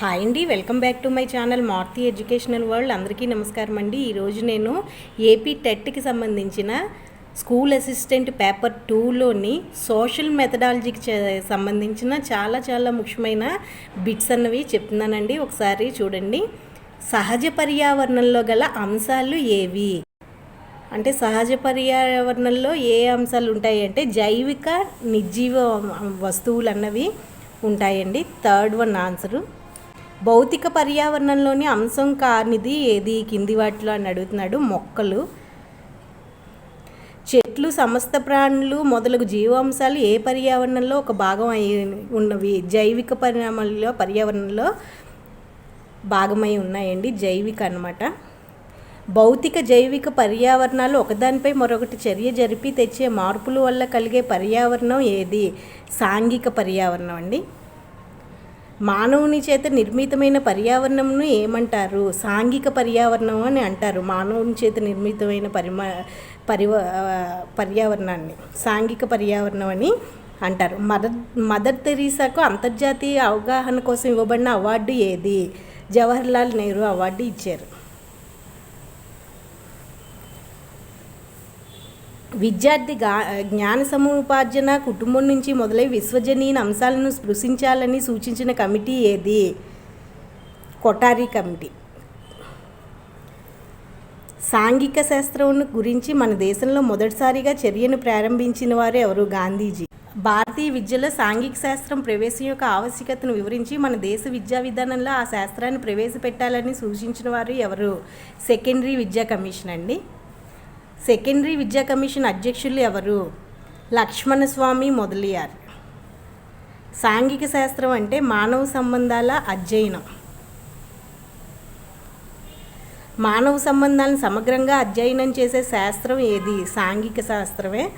Hi అండి welcome back to my channel Marthi educational world. అందరికీ నమస్కారం అండి. ఈరోజు నేను ఏపీ టెట్కి సంబంధించిన స్కూల్ అసిస్టెంట్ పేపర్ టూలోని సోషల్ మెథడాలజీకి సంబంధించిన చాలా చాలా ముఖ్యమైన బిట్స్ అన్నవి చెప్తున్నానండి. ఒకసారి చూడండి. సహజ పర్యావరణంలో గల అంశాలు ఏవి? అంటే సహజ పర్యావరణంలో ఏ అంశాలు ఉంటాయి అంటే జైవిక నిర్జీవ వస్తువులు అన్నవి ఉంటాయండి. Third one answer. భౌతిక పర్యావరణంలోని అంశం కానిది ఏది? కింది వాటిలో అని అడుగుతున్నాడు. మొక్కలు. చెట్లు సమస్త ప్రాణులు మొదలగు జీవాంశాలు ఏ పర్యావరణంలో ఒక భాగం అయి ఉన్నవి? జైవిక పరిణామంలో పర్యావరణంలో భాగమై ఉన్నాయండి. జైవిక అనమాట భౌతిక జైవిక పర్యావరణాలు ఒకదానిపై మరొకటి చర్య జరిపి తెచ్చే మార్పుల వల్ల కలిగే పర్యావరణం ఏది? సాంఘిక పర్యావరణం అండి. మానవుని చేత నిర్మితమైన పర్యావరణంను ఏమంటారు? సాంఘిక పర్యావరణం అని అంటారు. మానవుని చేత నిర్మితమైన పరిమా పరివ పర్యావరణాన్ని సాంఘిక పర్యావరణం అని అంటారు. మదర్ మదర్ తెరీసాకు అంతర్జాతీయ అవగాహన కోసం ఇవ్వబడిన అవార్డు ఏది? జవహర్లాల్ నెహ్రూ అవార్డు ఇచ్చారు. విద్యార్థి జ్ఞాన సముపార్జన కుటుంబం నుంచి మొదలై విశ్వజనీయ అంశాలను స్పృశించాలని సూచించిన కమిటీ ఏది? కొటారి కమిటీ. సాంఘిక శాస్త్రం గురించి మన దేశంలో మొదటిసారిగా చర్యను ప్రారంభించిన వారు ఎవరు? గాంధీజీ. భారతీయ విద్యలో సాంఘిక శాస్త్రం ప్రవేశం యొక్క ఆవశ్యకతను వివరించి మన దేశ విద్యా విధానంలో ఆ శాస్త్రాన్ని ప్రవేశపెట్టాలని సూచించిన వారు ఎవరు? సెకండరీ విద్యా కమిషన్ అండి. సెకండరీ విద్యా కమిషన్ అధ్యక్షులు ఎవరు? లక్ష్మణస్వామి మొదలియార్. సాంఘిక శాస్త్రం అంటే మానవ సంబంధాల అధ్యయనం. మానవ సంబంధాలను సమగ్రంగా అధ్యయనం చేసే శాస్త్రం ఏది? సాంఘిక శాస్త్రమే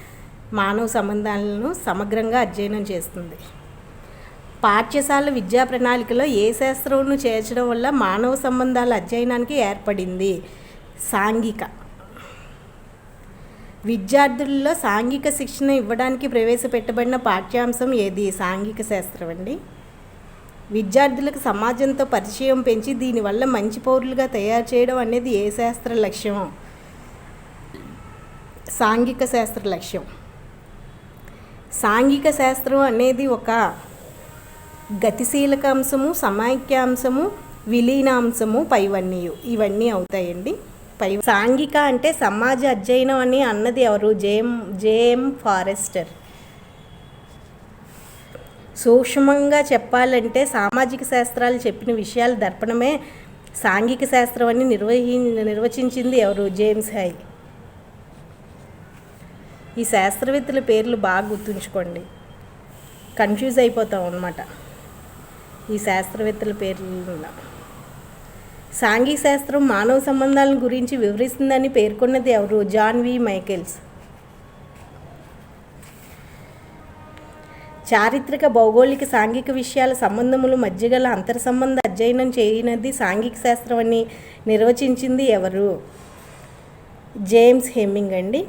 మానవ సంబంధాలను సమగ్రంగా అధ్యయనం చేస్తుంది. పాఠ్యశాల విద్యా ప్రణాళికలో ఏ శాస్త్రంను చేర్చడం వల్ల మానవ సంబంధాల అధ్యయనానికి ఏర్పడింది? సాంఘిక. విద్యార్థుల్లో సాంఘిక శిక్షణ ఇవ్వడానికి ప్రవేశపెట్టబడిన పాఠ్యాంశం ఏది? సాంఘిక శాస్త్రం అండి. విద్యార్థులకు సమాజంతో పరిచయం పెంచి దీనివల్ల మంచి పౌరులుగా తయారు చేయడం అనేది ఏ శాస్త్ర లక్ష్యం సాంఘిక శాస్త్ర లక్ష్యం. సాంఘిక శాస్త్రం అనేది ఒక గతిశీలక అంశము సమైక్యాంశము విలీనాంశము పైవన్నీయు. ఇవన్నీ అవుతాయండి. పై సాంఘిక అంటే సమాజ అధ్యయనం అని అన్నది ఎవరు? JM JM Forrester. సూక్ష్మంగా చెప్పాలంటే సామాజిక శాస్త్రాలు చెప్పిన విషయాల దర్పణమే సాంఘిక శాస్త్రం అని నిర్వహి నిర్వచించింది ఎవరు? James High. ఈ శాస్త్రవేత్తల పేర్లు బాగా గుర్తుంచుకోండి. కన్ఫ్యూజ్ అయిపోతాం అన్నమాట. ఈ శాస్త్రవేత్తల పేర్లు సాంఘిక శాస్త్రం మానవ సంబంధాలను గురించి వివరిస్తుందని పేర్కొన్నది ఎవరు? John V. మైకెల్స్. చారిత్రక భౌగోళిక సాంఘిక విషయాల సంబంధములు మధ్య గల అంతర సంబంధ అధ్యయనం చేయనది సాంఘిక శాస్త్రం అని నిర్వచించింది ఎవరు? జేమ్స్ హెమ్మింగ్ అండి.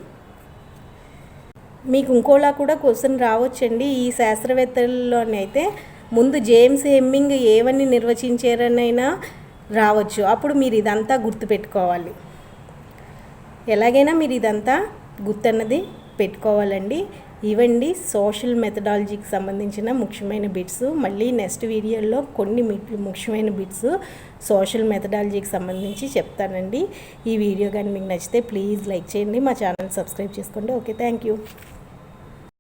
మీకు ఇంకోలా కూడా క్వశ్చన్ రావచ్చండి. ఈ శాస్త్రవేత్తల్లోనైతే ముందు జేమ్స్ హెమ్మింగ్ ఏవని నిర్వచించారనైనా రావచ్చు. అప్పుడు మీరు ఇదంతా గుర్తుపెట్టుకోవాలి. ఎలాగైనా మీరు ఇదంతా గుర్తన్నది పెట్టుకోవాలండి. ఇవండి సోషల్ మెథడాలజీకి సంబంధించిన ముఖ్యమైన బిట్స్. మళ్ళీ నెక్స్ట్ వీడియోలో కొన్ని ముఖ్యమైన బిట్స్ సోషల్ మెథడాలజీకి సంబంధించి చెప్తానండి. ఈ వీడియో కానీ మీకు నచ్చితే ప్లీజ్ లైక్ చేయండి. మా ఛానల్ సబ్స్క్రైబ్ చేసుకోండి. ఓకే. Thank you.